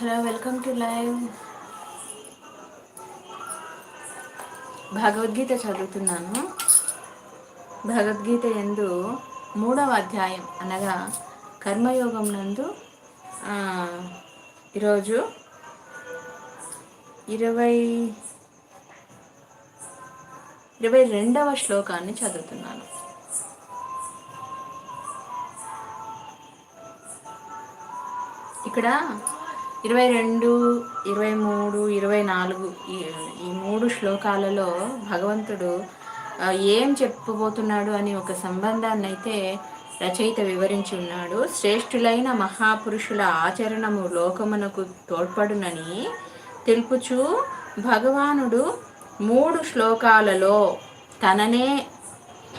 Hello welcome to live. Bhagavad Gita చదువుతున్నాను. భగవద్గీత ఎందు మూడవ అధ్యాయం అనగా కర్మయోగం నందు ఈరోజు ఇరవై ఇరవై రెండవ శ్లోకాన్ని చదువుతున్నాను. ఇక్కడ ఇరవై రెండు ఇరవై మూడు ఇరవై నాలుగు ఈ ఈ మూడు శ్లోకాలలో భగవంతుడు ఏం చెప్పబోతున్నాడు అని ఒక సంబంధాన్ని అయితే రచయిత వివరించి ఉన్నాడు. శ్రేష్ఠులైన మహాపురుషుల ఆచరణము లోకమునకు తోడ్పడునని తెలుపుచు భగవానుడు మూడు శ్లోకాలలో తననే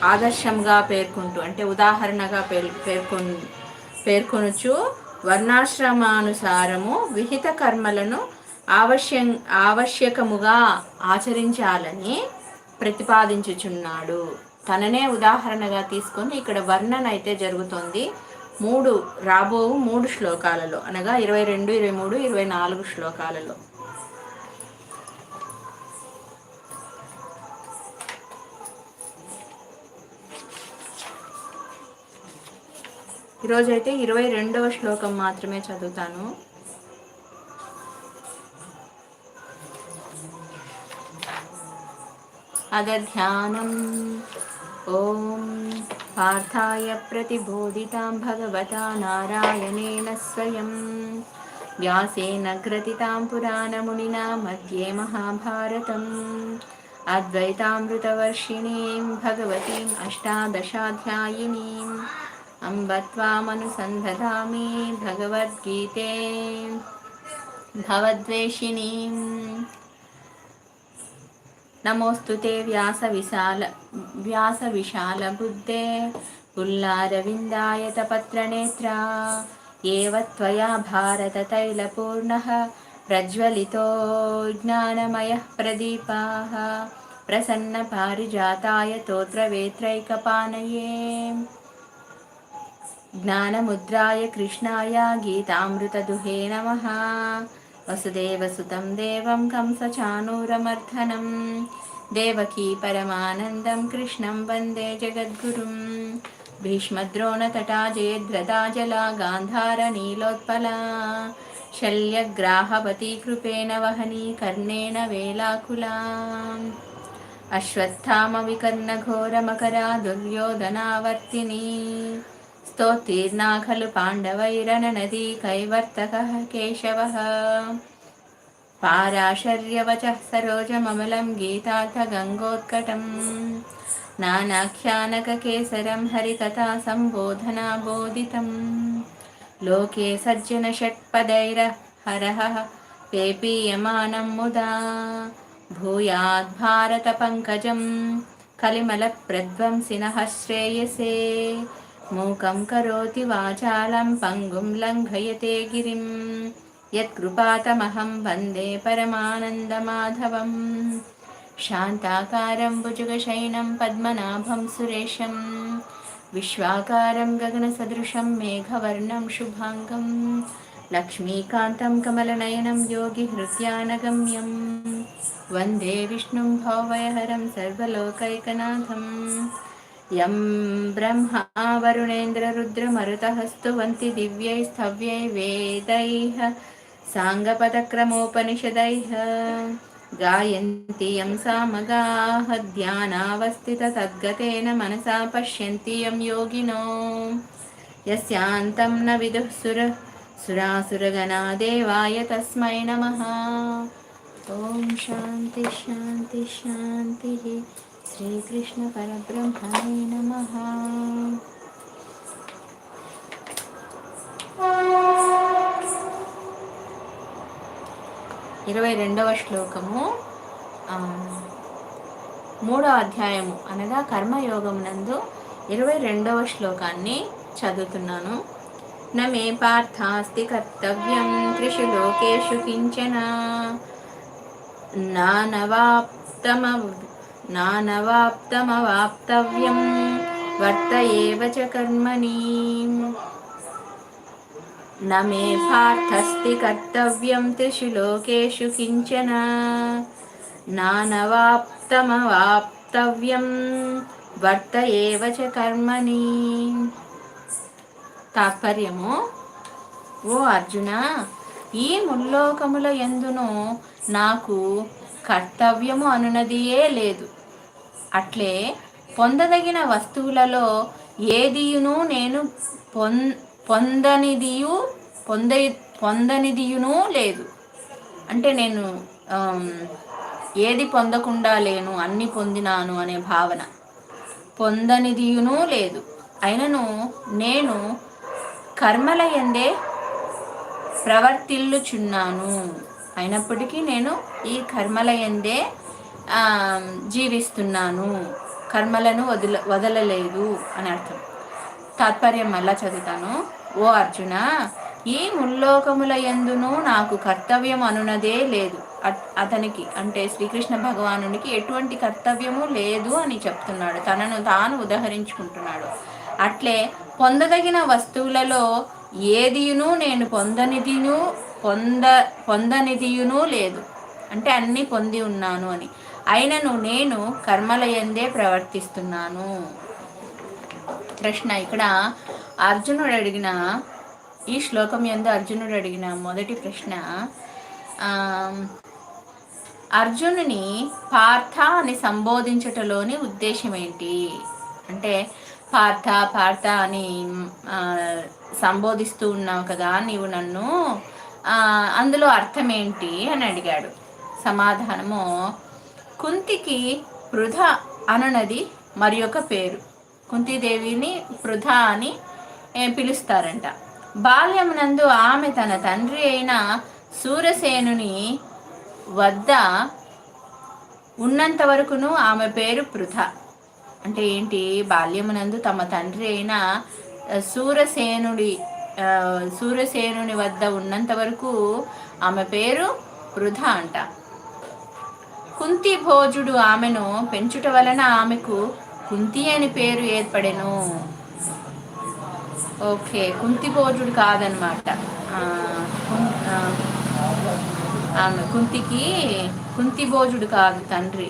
ఆదర్శంగా పేర్కొంటూ అంటే ఉదాహరణగా పేర్ పేర్కొన్ పేర్కొనుచు వర్ణాశ్రమానుసారము విహిత కర్మలను ఆవశ్య ఆవశ్యకముగా ఆచరించాలని ప్రతిపాదించుచున్నాడు. తననే ఉదాహరణగా తీసుకొని ఇక్కడ వర్ణన అయితే జరుగుతోంది. మూడు రాబో మూడు శ్లోకాలలో అనగా ఇరవై రెండు ఇరవై మూడు ఇరవై నాలుగు శ్లోకాలలో. ఈరోజైతే ఇరవై రెండవ శ్లోకం మాత్రమే చదువుతాను. అగధ్యానం ఓం పార్థాయ ప్రతిబోధితాం భగవతా నారాయణేన స్వయం. వ్యాసేన గ్రతితాం పురాణమునినా మధ్యే మహాభారతం. అద్వైతామృతవర్షిణీం భగవతీం అష్టాదశాధ్యాయినీం. అంబ త్వామనుసంధదామి భగవద్గీతే భవద్వేషిణీం నమోస్తు తే వ్యాస విశాల వ్యాస విశాల బుద్ధే ఉల్లారవిందాయతపత్రనేత్ర ఏవ త్వయా భారతతైలపూర్ణః ప్రజ్వలితో జ్ఞానమయః ప్రదీపాः ప్రసన్నపారిజాతాయ తోత్రవేత్రైకపానయే गीतामृतदुहे नमः वसुदेवसुतं देवं कंसचानूरमर्धनं देवकी परमानन्दं कृष्णं वन्दे जगद्गुरुं भीष्मद्रोणतटा जयद्रदा जला गान्धारनीलोत्पला शल्यग्राहवती कृपेण वहनी कर्णेन वेलाकुला अश्वत्थामविकर्णघोरमकरा दुर्योधनावर्तिनी स्तोत्तीर्णा खलु पाण्डवैरननदी कैवर्तकः केशवः पाराशर्यवचः सरोजममलं गीतार्थगङ्गोत्कटम् नानाख्यानककेसरं हरिकथासम्बोधनाबोधितम् लोके सज्जनषट्पदैरहरः पेपीयमानं मुदा भूयाद्भारतपङ्कजं कलिमलप्रध्वंसिनः श्रेयसे मूकं करोति वाचालं पङ्गुं लङ्घयते गिरिं यत्कृपातमहं वन्दे परमानन्दमाधवम्। शान्ताकारं भुजुगशयनं पद्मनाभं सुरेशं विश्वाकारं गगनसदृशं मेघवर्णं शुभाङ्गं लक्ष्मीकान्तं कमलनयनं योगिहृत्यानगम्यं वन्दे विष्णुं भवयहरं सर्वलोकैकनाथम् यं ब्रह्मा वरुणेन्द्ररुद्रमरुतः स्तुवन्ति दिव्यैस्तव्यै वेदैः साङ्गपदक्रमोपनिषदैः गायन्ति यं सामगाः ध्यानावस्थिततद्गतेन मनसा पश्यन्ति यं योगिनो यस्यान्तं न विदुः सुर सुरासुरगणा देवाय तस्मै नमः ॐ शान्ति शान्ति शान्तिः శ్రీకృష్ణ పరబ్రహ్మణే నమ. ఇరవై రెండవ శ్లోకము. మూడవ అధ్యాయము అనగా కర్మయోగం నందు ఇరవై రెండవ శ్లోకాన్ని చదువుతున్నాను. నమే పార్థాస్తి కర్తవ్యం త్రిషు లోకేషు కించన. నానవాప్తమ నానవాప్తమవాప్తవ్యం వర్త ఏవ చ కర్మణి न मे पार्थस्ति कर्तव्यं त्रिषु लोकेषु किञ्चन नानवाप्तमवाप्तव्यं వర్త ఏవ చ కర్మని తాత్పర్యము ఓ అర్జున ఈ ముల్లోకముల ఎందును నాకు కర్తవ్యము అనునదియే లేదు అట్లే పొందదగిన వస్తువులలో ఏదియును నేను పొం పొందనిదియు పొంద పొందనిదియును లేదు. అంటే నేను ఏది పొందకుండా లేను అన్ని పొందినాను అనే భావన. పొందనిదియును లేదు. అయినను నేను కర్మల ఎందే ప్రవర్తిల్లుచున్నాను. అయినప్పటికీ నేను ఈ కర్మల ఎందే జీవిస్తున్నాను. కర్మలను వదల వదలలేదు అని అర్థం. తాత్పర్యం మళ్ళా చదువుతాను. ఓ అర్జున ఈ ముల్లోకముల ఎందును నాకు కర్తవ్యం అనునదే లేదు. అతనికి అంటే శ్రీకృష్ణ భగవానునికి ఎటువంటి కర్తవ్యము లేదు అని చెప్తున్నాడు. తనను తాను ఉదహరించుకుంటున్నాడు. అట్లే పొందదగిన వస్తువులలో ఏదియును నేను పొందనిదిను పొంద పొందనిదియును లేదు. అంటే అన్నీ పొంది ఉన్నాను అని. అయినను నేను కర్మలయందే ప్రవర్తిస్తున్నాను. ప్రశ్న ఇక్కడ అర్జునుడు అడిగిన ఈ శ్లోకం ఎందు అర్జునుడు అడిగిన మొదటి ప్రశ్న అర్జునుని పార్థ అని సంబోధించటలోని ఉద్దేశం ఏంటి అంటే పార్థ పార్థ అని సంబోధిస్తూ ఉన్నావు కదా నీవు నన్ను అందులో అర్థం ఏంటి అని అడిగాడు. సమాధానము కుంతికి పృథ అనునది మరి ఒక పేరు. కుంతిదేవిని పృథ అని పిలుస్తారంట. బాల్యమునందు ఆమె తన తండ్రి అయిన సూరసేనుని వద్ద ఉన్నంత వరకును ఆమె పేరు పృథ అంటే ఏంటి? బాల్యమునందు తమ తండ్రి అయిన సూరసేనుడి సూరసేనుని వద్ద ఉన్నంత వరకు ఆమె పేరు వృధ అంట. కుంతి భోజుడు ఆమెను పెంచుట వలన ఆమెకు కుంతి అని పేరు ఏర్పడెను. ఓకే కుంతి భోజుడు కాదనమాట ఆమె కుంతికి కుంతి భోజుడు కాదు తండ్రి.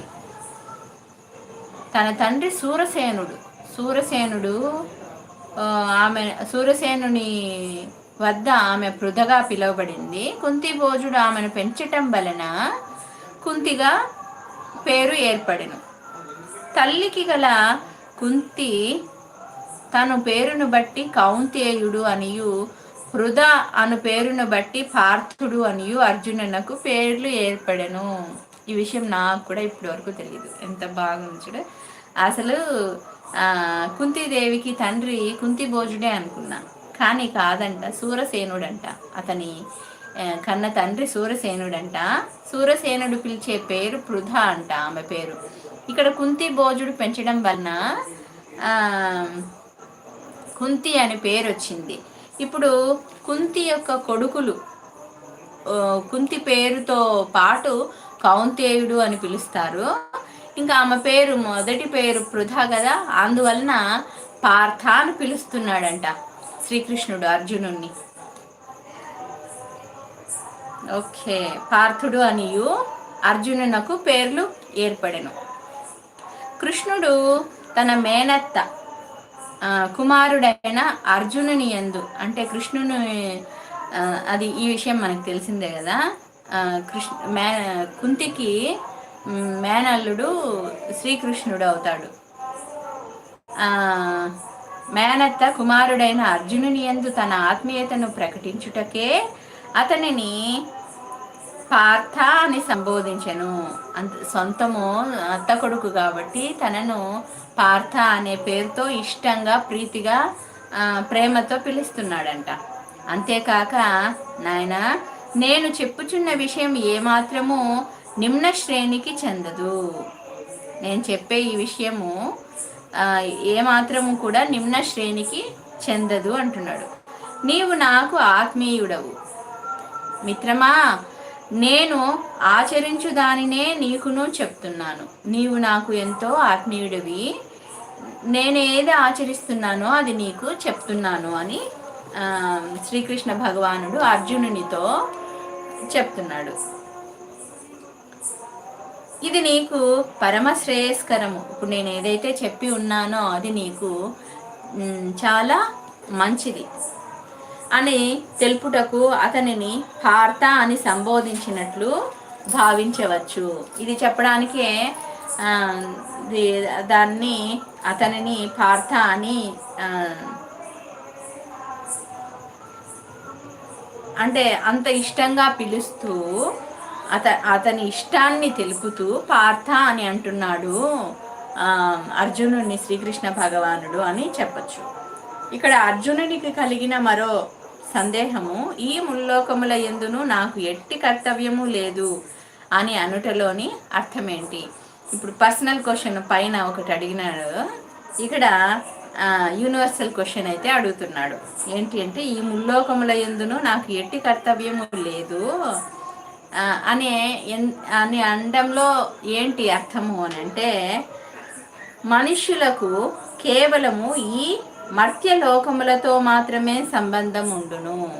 తన తండ్రి సూరసేనుడు. సూరసేనుడు ఆమె సూరసేనుని వద్ద ఆమె పృథగా పిలువబడింది. కుంతి భోజుడు ఆమెను పెంచటం వలన కుంతిగా పేరు ఏర్పడెను. తల్లికి గల కుంతి తను పేరును బట్టి కౌంతేయుడు అనియు హృద అను పేరును బట్టి పార్థుడు అనియు అర్జునునకు పేర్లు ఏర్పడెను. ఈ విషయం నాకు కూడా ఇప్పటి వరకు తెలియదు ఎంత బాగుంది అసలు కుంతిదేవికి తండ్రి కుంతి భోజుడే అనుకున్నా. కానీ కాదంట సూరసేనుడంట. అతని కన్న తండ్రి సూరసేనుడంట. సూరసేనుడు పిలిచే పేరు పృథ అంట ఆమె పేరు. ఇక్కడ కుంతి భోజుడు పెంచడం వలన కుంతి అనే పేరు వచ్చింది. ఇప్పుడు కుంతి యొక్క కొడుకులు కుంతి పేరుతో పాటు కౌంతేయుడు అని పిలుస్తారు. ఇంకా ఆమె పేరు మొదటి పేరు పృథ కదా అందువలన పార్థ అని పిలుస్తున్నాడంట శ్రీకృష్ణుడు అర్జునుణ్ణి. ఓకే. పార్థుడు అనియు అర్జునునకు పేర్లు ఏర్పడెను. కృష్ణుడు తన మేనత్త కుమారుడైన అర్జునుని ఎందు అంటే కృష్ణుని అది ఈ విషయం మనకు తెలిసిందే కదా కృష్ణ మే కుంతికి మేనల్లుడు శ్రీకృష్ణుడు అవుతాడు. మేనత్త కుమారుడైన అర్జునుని ఎందు తన ఆత్మీయతను ప్రకటించుటకే అతనిని పార్థ అని సంబోధించను. అంత సొంతము అత్త కొడుకు కాబట్టి తనను పార్థ అనే పేరుతో ఇష్టంగా ప్రీతిగా ప్రేమతో పిలుస్తున్నాడంట. అంతేకాక నాయన నేను చెప్పుచున్న విషయం ఏమాత్రము నిమ్న శ్రేణికి చెందదు. నేను చెప్పే ఈ విషయము ఏమాత్రము కూడా నిమ్న శ్రేణికి చెందదు అంటున్నాడు. నీవు నాకు ఆత్మీయుడవు. మిత్రమా నేను ఆచరించు దానినే నీకును చెప్తున్నాను. నీవు నాకు ఎంతో ఆత్మీయుడివి. నేను ఏది ఆచరిస్తున్నానో అది నీకు చెప్తున్నాను అని శ్రీకృష్ణ భగవానుడు అర్జునునితో చెప్తున్నాడు. ఇది నీకు పరమ శ్రేయస్కరము ఇప్పుడు నేను ఏదైతే చెప్పి ఉన్నానో అది నీకు చాలా మంచిది. అని తెలుపుటకు అతనిని పార్త అని సంబోధించినట్లు భావించవచ్చు. ఇది చెప్పడానికే దాన్ని అతనిని పార్త అని అంటే అంత ఇష్టంగా పిలుస్తూ అత అతని ఇష్టాన్ని తెలుపుతూ పార్థ అని అంటున్నాడు అర్జునుడిని శ్రీకృష్ణ భగవానుడు అని చెప్పచ్చు. ఇక్కడ అర్జునునికి కలిగిన మరో సందేహము ఈ ముల్లోకముల ఎందును నాకు ఎట్టి కర్తవ్యము లేదు అని అనుటలోని అర్థమేంటి? ఇప్పుడు పర్సనల్ క్వశ్చన్ పైన ఒకటి అడిగినాడు. ఇక్కడ యూనివర్సల్ క్వశ్చన్ అయితే అడుగుతున్నాడు. ఏంటి అంటే ఈ ముల్లోకముల ఎందును నాకు ఎట్టి కర్తవ్యము లేదు అనే అని అండంలో ఏంటి అర్థము అని అంటే మనుషులకు కేవలము ఈ మర్త్య లోకములతో మాత్రమే సంబంధం ఉండును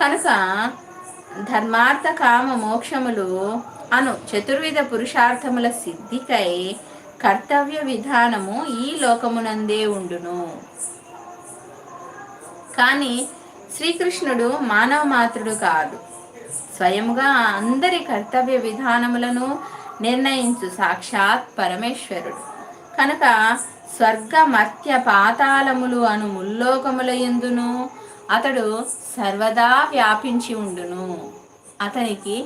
కనుక ధర్మార్థ కామ మోక్షములు అను చతుర్విధ పురుషార్థముల సిద్ధికై కర్తవ్య విధానము ఈ లోకమునందే ఉండును. కానీ శ్రీకృష్ణుడు మానవ మాతృడు కాదు. స్వయముగా అందరి కర్తవ్య విధానములను నిర్ణయించు సాక్షాత్ పరమేశ్వరుడు. కనుక స్వర్గమత్య పాతాళములు అను ముల్లోకములయందును అతడు సర్వదా వ్యాపించి ఉండును. అతనికి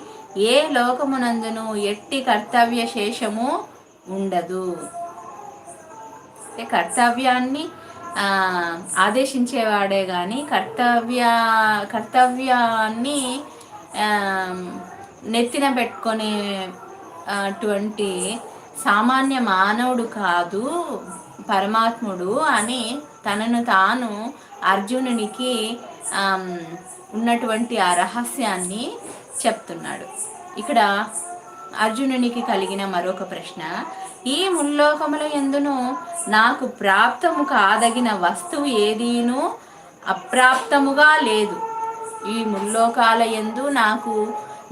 ఏ లోకమునందును ఎట్టి కర్తవ్య శేషము ఉండదు. కర్తవ్యాన్ని ఆదేశించేవాడే కానీ కర్తవ్య కర్తవ్యాన్ని నెత్తిన పెట్టుకునే అటువంటి సామాన్య మానవుడు కాదు. పరమాత్ముడు అని తనను తాను అర్జునునికి ఉన్నటువంటి ఆ రహస్యాన్ని చెప్తున్నాడు. ఇక్కడ అర్జునునికి కలిగిన మరొక ప్రశ్న. ఈ ముల్లోకముల ఎందును నాకు ప్రాప్తము కాదగిన వస్తువు ఏదీను అప్రాప్తముగా లేదు. ఈ ముల్లోకాల ఎందు నాకు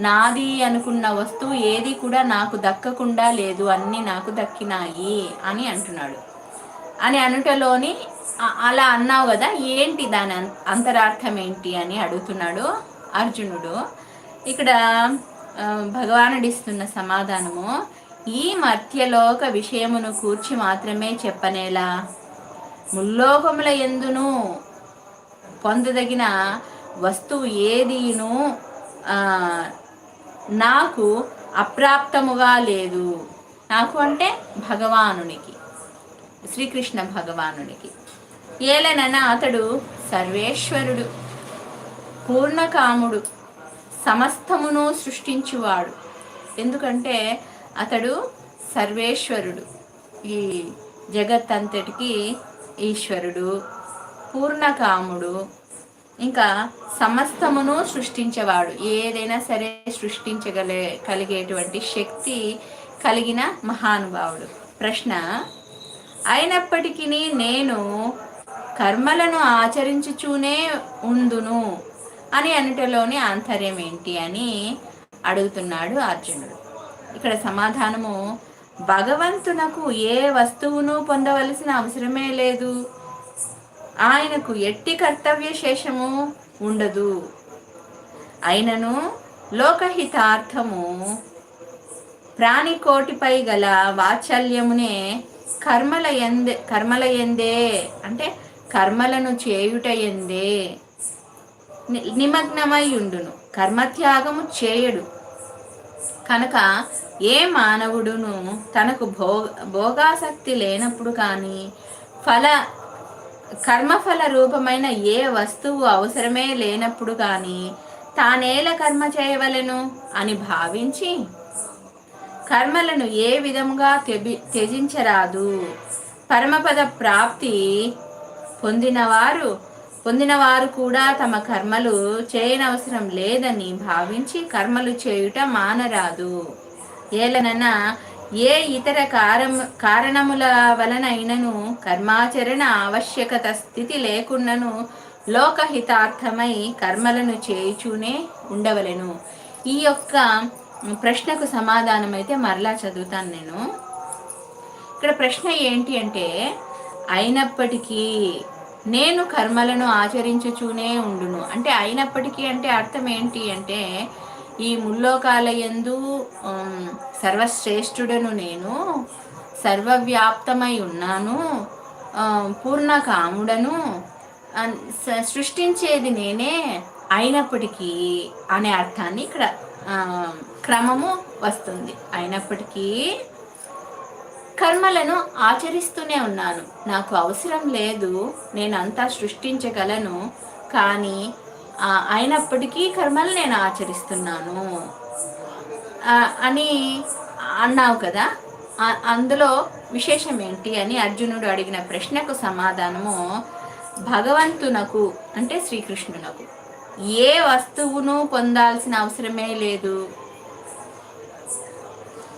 నాది అనుకున్న వస్తువు ఏది కూడా నాకు దక్కకుండా లేదు అన్నీ నాకు దక్కినాయి అని అంటున్నాడు. అని అనుటలోని అలా అన్నావు కదా ఏంటి దాని అంతరార్థం ఏంటి అని అడుగుతున్నాడు అర్జునుడు. ఇక్కడ భగవానుడిస్తున్న సమాధానము ఈ మధ్యలోక విషయమును కూర్చి మాత్రమే చెప్పనేలా? ముల్లోకముల ఎందును పొందదగిన వస్తువు ఏదీను నాకు అప్రాప్తముగా లేదు. నాకు అంటే భగవానునికి. శ్రీకృష్ణ భగవానునికి. ఏలనన అతడు సర్వేశ్వరుడు పూర్ణకాముడు సమస్తమును సృష్టించువాడు. ఎందుకంటే అతడు సర్వేశ్వరుడు. ఈ జగత్ అంతటికి ఈశ్వరుడు పూర్ణకాముడు ఇంకా సమస్తమును సృష్టించేవాడు. ఏదైనా సరే సృష్టించగలే కలిగేటువంటి శక్తి కలిగిన మహానుభావుడు. ప్రశ్న అయినప్పటికీ నేను కర్మలను ఆచరించుచూనే ఉందును అని అనటలోని ఆంతర్యం ఏంటి అని అడుగుతున్నాడు అర్జునుడు. ఇక్కడ సమాధానము భగవంతునకు ఏ వస్తువును పొందవలసిన అవసరమే లేదు. ఆయనకు ఎట్టి కర్తవ్య శేషము ఉండదు. అయినను లోకహితార్థము ప్రాణికోటిపై గల వాత్సల్యమునే కర్మల ఎందే కర్మల ఎందే అంటే కర్మలను చేయుట ఎందే నిమగ్నమై ఉండును కర్మత్యాగము చేయడు. కనుక ఏ మానవుడును తనకు భోగ భోగాసక్తి లేనప్పుడు కానీ ఫల కర్మఫల రూపమైన ఏ వస్తువు అవసరమే లేనప్పుడు కానీ తానేల కర్మ చేయవలను అని భావించి కర్మలను ఏ విధముగా తెబి త్యజించరాదు. పరమపద ప్రాప్తి పొందినవారు పొందినవారు కూడా తమ కర్మలు చేయనవసరం లేదని భావించి కర్మలు చేయుట మానరాదు. ఏలనన ఏ ఇతర కారం కారణముల వలనైనను కర్మాచరణ ఆవశ్యకత స్థితి లేకున్నను లోకహితార్థమై కర్మలను చేయుచూనే ఉండవలెను. ఈ యొక్క ప్రశ్నకు సమాధానం అయితే మరలా చదువుతాను నేను. ఇక్కడ ప్రశ్న ఏంటి అంటే అయినప్పటికీ నేను కర్మలను ఆచరించుచూనే ఉండును. అంటే అయినప్పటికీ అంటే అర్థం ఏంటి అంటే ఈ ముల్లోకాలయందు సర్వశ్రేష్ఠుడను నేను సర్వవ్యాప్తమై ఉన్నాను పూర్ణ కాముడను సృష్టించేది నేనే అయినప్పటికీ అనే అర్థాన్ని ఇక్కడ క్రమము వస్తుంది. అయినప్పటికీ కర్మలను ఆచరిస్తూనే ఉన్నాను. నాకు అవసరం లేదు నేను అంతా సృష్టించగలను కానీ అయినప్పటికీ కర్మలు నేను ఆచరిస్తున్నాను. అని అన్నావు కదా? అందులో విశేషం ఏంటి అని అర్జునుడు అడిగిన ప్రశ్నకు సమాధానము భగవంతునకు అంటే శ్రీకృష్ణునకు. ఏ వస్తువును పొందాల్సిన అవసరమే లేదు.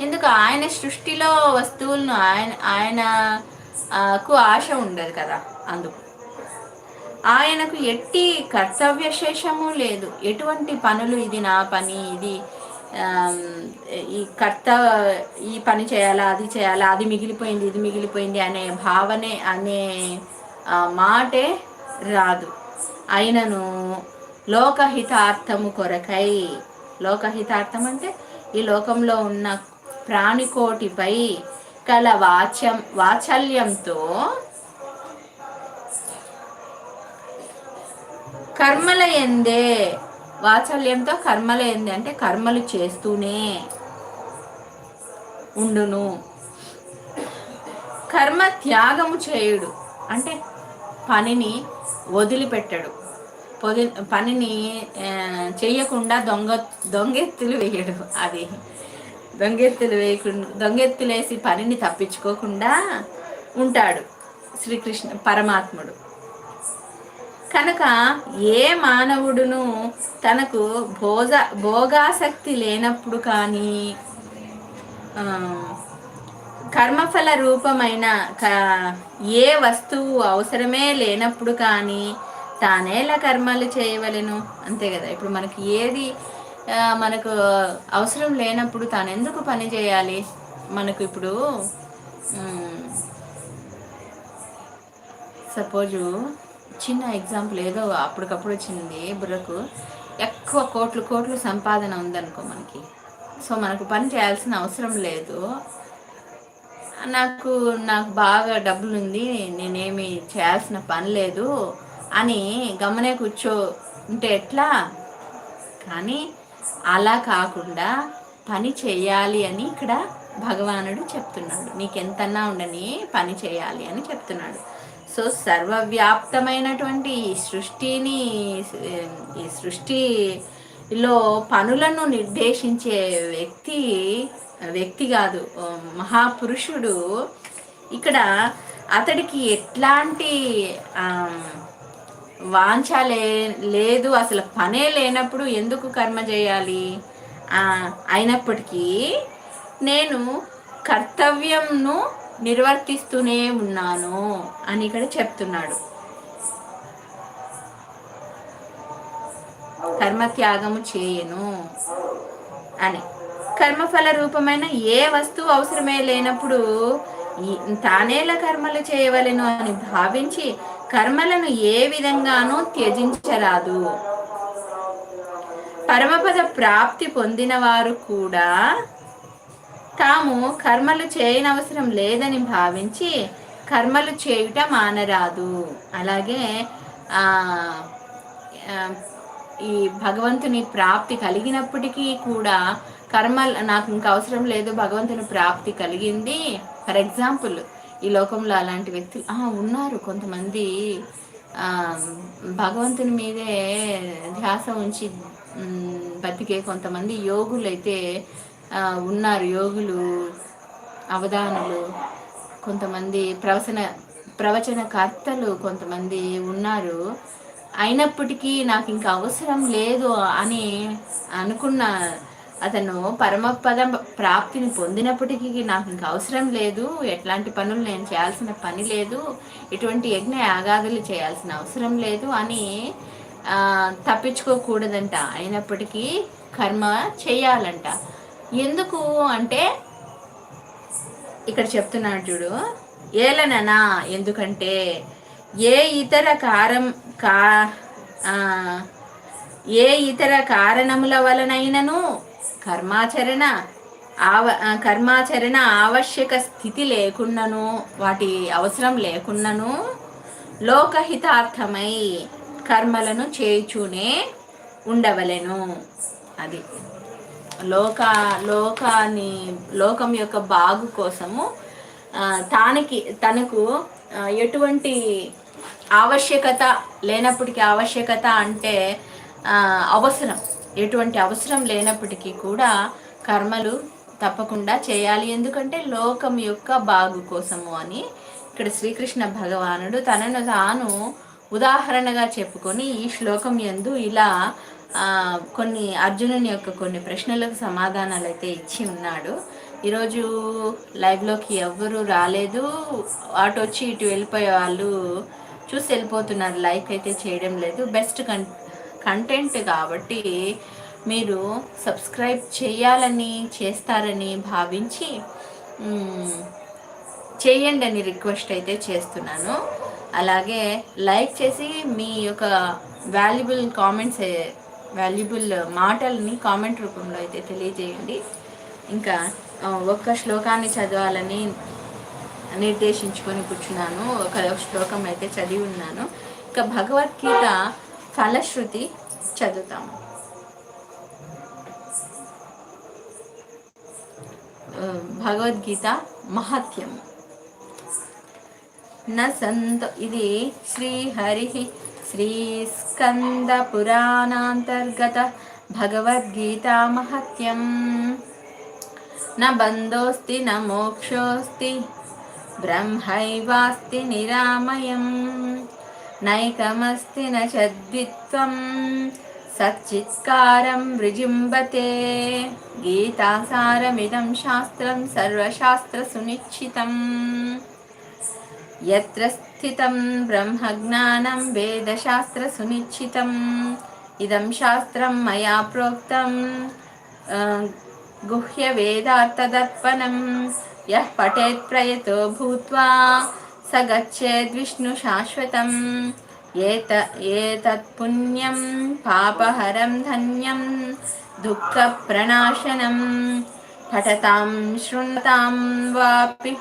ఎందుకు? ఆయన సృష్టిలో వస్తువులను ఆయన ఆయనకు ఆశ ఉండదు కదా అందుకు. ఆయనకు ఎట్టి కర్తవ్య శేషము లేదు. ఎటువంటి పనులు ఇది నా పని ఇది ఈ కర్త ఈ పని చేయాలా అది చేయాలా అది మిగిలిపోయింది ఇది మిగిలిపోయింది అనే భావనే అనే మాటే రాదు. ఆయనను లోకహితార్థము కొరకై. లోకహితార్థం అంటే ఈ లోకంలో ఉన్న ప్రాణికోటిపై కల వాచ్యం వాచల్యంతో కర్మల ఎందే వాత్సల్యంతో కర్మల ఎందే అంటే కర్మలు చేస్తూనే ఉండును. కర్మ త్యాగము చేయుడు అంటే పనిని వదిలిపెట్టడు. పొది పనిని చేయకుండా దొంగ దొంగెత్తులు వేయడు అది. దొంగెత్తులు వేయకుండా దొంగెత్తులేసి పనిని తప్పించుకోకుండా ఉంటాడు శ్రీకృష్ణ పరమాత్ముడు. కనుక ఏ మానవుడును తనకు భోజ భోగాసక్తి లేనప్పుడు కానీ కర్మఫల రూపమైన ఏ వస్తువు అవసరమే లేనప్పుడు కానీ తానేలా కర్మలు చేయవలెను? అంతే కదా. ఇప్పుడు మనకి ఏది మనకు అవసరం లేనప్పుడు తాను ఎందుకు పని చేయాలి? మనకు ఇప్పుడు సపోజు చిన్న ఎగ్జాంపుల్ ఏదో అప్పటికప్పుడు వచ్చింది బుర్రకు. ఎక్కువ కోట్లు కోట్లు సంపాదన ఉందనుకో మనకి. సో మనకు పని చేయాల్సిన అవసరం లేదు. నాకు నాకు బాగా డబ్బులు ఉంది నేనేమి చేయాల్సిన పని లేదు. అని గమనే కూర్చో ఉంటే ఎట్లా? కానీ అలా కాకుండా పని చేయాలి అని ఇక్కడ భగవానుడు చెప్తున్నాడు. నీకెంతన్నా ఉండని పని చేయాలి అని చెప్తున్నాడు. సో సర్వవ్యాప్తమైనటువంటి ఈ సృష్టిని ఈ సృష్టిలో పనులను నిర్దేశించే వ్యక్తి వ్యక్తి కాదు మహాపురుషుడు. ఇక్కడ అతడికి ఎట్లాంటి వాంఛ లే లేదు అసలు పనే లేనప్పుడు ఎందుకు కర్మ చేయాలి? అయినప్పటికీ నేను కర్తవ్యంను నిర్వర్తిస్తూనే ఉన్నాను అని ఇక్కడ చెప్తున్నాడు. కర్మత్యాగము చేయను అని. కర్మఫల రూపమైన ఏ వస్తువు అవసరమే లేనప్పుడు తానేల కర్మలు చేయవలెను అని భావించి కర్మలను ఏ విధంగానూ త్యజించరాదు. పరమపద ప్రాప్తి పొందిన వారు కూడా తాము కర్మలు చేయనవసరం లేదని భావించి కర్మలు చేయుట మానరాదు. అలాగే ఈ భగవంతుని ప్రాప్తి కలిగినప్పటికీ కూడా కర్మలు నాకు ఇంకా అవసరం లేదు భగవంతుని ప్రాప్తి కలిగింది. ఫర్ ఎగ్జాంపుల్ ఈ లోకంలో అలాంటి వ్యక్తులు ఉన్నారు కొంతమంది. భగవంతుని మీదే ధ్యాస ఉంచి బతికే కొంతమంది యోగులు అయితే ఉన్నారు. యోగులు అవధానులు కొంతమంది ప్రవచన ప్రవచనకర్తలు కొంతమంది ఉన్నారు. అయినప్పటికీ నాకు ఇంకా అవసరం లేదు అని అనుకున్న అతను పరమపద ప్రాప్తిని పొందినప్పటికీ నాకు ఇంకా అవసరం లేదు. ఎట్లాంటి పనులు నేను చేయాల్సిన పని లేదు. ఇటువంటి యజ్ఞ యాగాదులు చేయాల్సిన అవసరం లేదు అని తప్పించుకోకూడదంట. అయినప్పటికీ కర్మ చేయాలంట. ఎందుకు అంటే ఇక్కడ చెప్తున్నాడు చూడు. ఏలననా? ఎందుకంటే ఏ ఇతర కారం కా ఏ ఇతర కారణముల వలనైనను కర్మాచరణ ఆవ కర్మాచరణ ఆవశ్యక స్థితి లేకున్నను వాటి అవసరం లేకున్నను లోకహితార్థమై కర్మలను చేయుచూనే ఉండవలెను. అది. లోక లోకాన్ని లోకం యొక్క బాగు కోసము తానికి తనకు ఎటువంటి ఆవశ్యకత లేనప్పటికీ ఆవశ్యకత అంటే అవసరం. ఎటువంటి అవసరం లేనప్పటికీ కూడా కర్మలు తప్పకుండా చేయాలి. ఎందుకంటే లోకం యొక్క బాగు కోసము అని ఇక్కడ శ్రీకృష్ణ భగవానుడు తనను తాను ఉదాహరణగా చెప్పుకొని ఈ శ్లోకం ఎందు ఇలా కొన్ని అర్జునుని యొక్క కొన్ని ప్రశ్నలకు సమాధానాలు అయితే ఇచ్చి ఉన్నాడు. ఈరోజు లైవ్లోకి ఎవ్వరూ రాలేదు. అటు వచ్చి ఇటు వెళ్ళిపోయే వాళ్ళు చూసి వెళ్ళిపోతున్నారు. లైక్ అయితే చేయడం లేదు. బెస్ట్ కన్ కంటెంట్ కాబట్టి మీరు సబ్స్క్రైబ్ చేయాలని చేస్తారని భావించి చేయండి అని రిక్వెస్ట్ అయితే చేస్తున్నాను. అలాగే లైక్ చేసి మీ యొక్క వాల్యుబుల్ కామెంట్స్ వాల్యుబుల్ మాటల్ని కామెంట్ రూపంలో అయితే తెలియజేయండి. ఇంకా ఒక్క శ్లోకాన్ని చదవాలని నిర్దేశించుకొని కూర్చున్నాను. ఒక శ్లోకం అయితే చదివి ఉన్నాను. ఇక భగవద్గీత ఫలశ్రుతి చదువుతాము భగవద్గీత మహత్యం న సంత ఇది శ్రీహరి श्रीस्कन्दपुराणान्तर्गत भगवद्गीतामहत्यं न बन्धोऽस्ति न मोक्षोऽस्ति ब्रह्मैवास्ति निरामयं नैकमस्ति न च द्वित्वं सच्चित्कारं विजृम्बते गीतासारमिदं शास्त्रं सर्वशास्त्रसुनिश्चितम् यत्र स्थितं ब्रह्मज्ञानं वेदशास्त्रसुनिश्चितम् इदं शास्त्रं मया प्रोक्तं गुह्यवेदार्थदर्पणं यः पठेत् प्रयतो भूत्वा स गच्छेद्विष्णुशाश्वतम् एत एतत् पुण्यं पापहरं धन्यं दुःखप्रणाशनं पठतां शृण्वतां वापि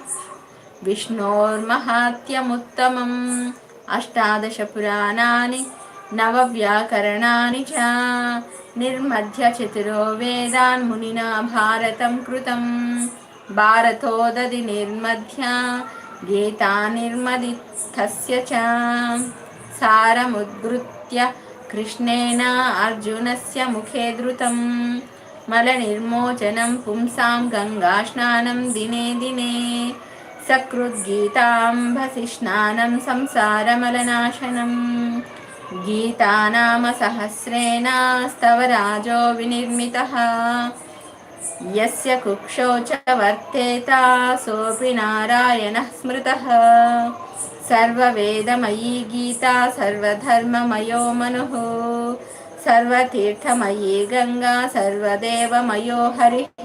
विष्णोर्महात्यमुत्तमम् अष्टादशपुराणानि नवव्याकरणानि च निर्मध्य चतुरो वेदान् मुनिना भारतं कृतं भारतोदधि निर्मध्य గీతా నిర్మదిత్తస్య చ. సారముద్భృత్య కృష్ణేన అర్జునస్య ముఖే ధృతం. మలనిర్మోచనం పుంసాం గంగాస్నానం దినే దినే. సకృద్గీతాంభసి స్నానం సంసారమలనాశనం. గీతానామ సహస్రేణ స్తవ వినిర్మిత. यस्य कुक्षौ च वर्तेत सोऽपि नारायणः स्मृतः सर्ववेदमयी गीता सर्वधर्ममयो मनुः सर्वतीर्थमयी गङ्गा सर्वदेवमयो हरिः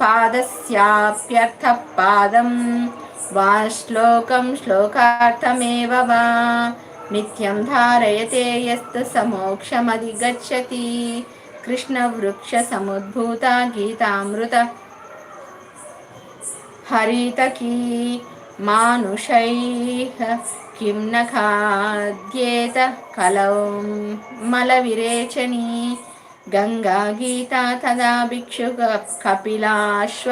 पादस्याप्यर्थः पादं वा श्लोकं श्लोकार्थमेव वा नित्यं धारयते यस्तु समोक्षमधिगच्छति कृष्णवृक्षसमुद्भूता गीतामृत हरितकी मानुषैः किं न खाद्येत कलौ मलविरेचनी गङ्गा गीता तदा भिक्षु कपिलाश्वत्थसेवनं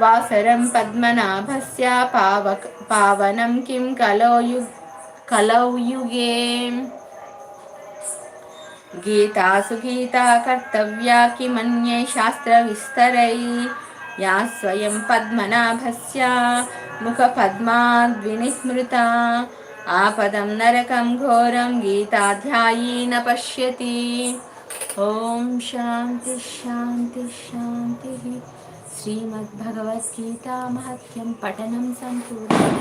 वासरं पद्मनाभस्य पावक पावनं किं कलौ यु कलौ युगे గీతాసు గీతా కర్తవ్యా కిమన్యే శాస్త్ర విస్తరై యా స్వయం పద్మనాభస్య ముఖ పద్మాద్వినిస్మృత ఆపదం నరకం ఘోరం గీతాధ్యాయీ న పశ్యతి ఓం శాంతి శాంతి శాంతి శ్రీమద్భగవద్గీతా పఠనం సంపూర్ణం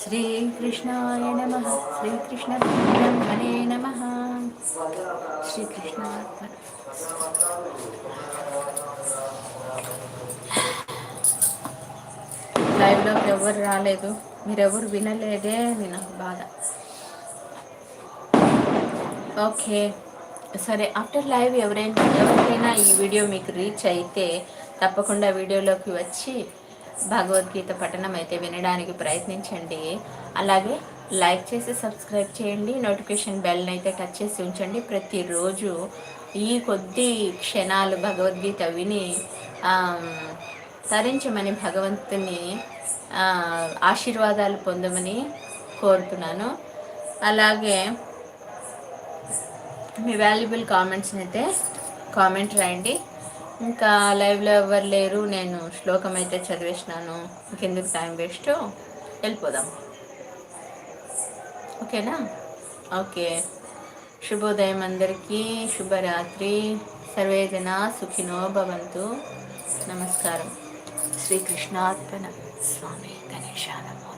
శ్రీకృష్ణాయ నమ. శ్రీకృష్ణ బ్రహ్మణే నమ. శ్రీకృష్ణ లైవ్లోకి ఎవరు రాలేదు? మీరెవరు వినలేదే విన బాధ. ఓకే. సరే ఆఫ్టర్ లైవ్ ఎవరైనా ఎవరికైనా ఈ వీడియో మీకు రీచ్ అయితే తప్పకుండా వీడియోలోకి వచ్చి భగవద్గీత పఠనం అయితే వినడానికి ప్రయత్నించండి. అలాగే లైక్ చేసి సబ్స్క్రైబ్ చేయండి. నోటిఫికేషన్ బెల్ని అయితే టచ్ చేసి ఉంచండి. ప్రతిరోజు ఈ కొద్ది క్షణాలు భగవద్గీత విని తరించమని భగవంతుని ఆశీర్వాదాలు పొందమని కోరుతున్నాను. అలాగే మీ వాల్యుబుల్ కామెంట్స్ని అయితే కామెంట్ రాయండి. ఇంకా లైవ్లో ఎవరు లేరు. నేను శ్లోకం అయితే చదివేసినాను. ఇంకెందుకు టైం వేస్ట్ వెళ్ళిపోదాం. ఓకేనా? ఓకే. శుభోదయం అందరికీ. శుభరాత్రి. సర్వేదన సుఖినో భవంతు. నమస్కారం. శ్రీకృష్ణార్పణ స్వామి గణేశానమో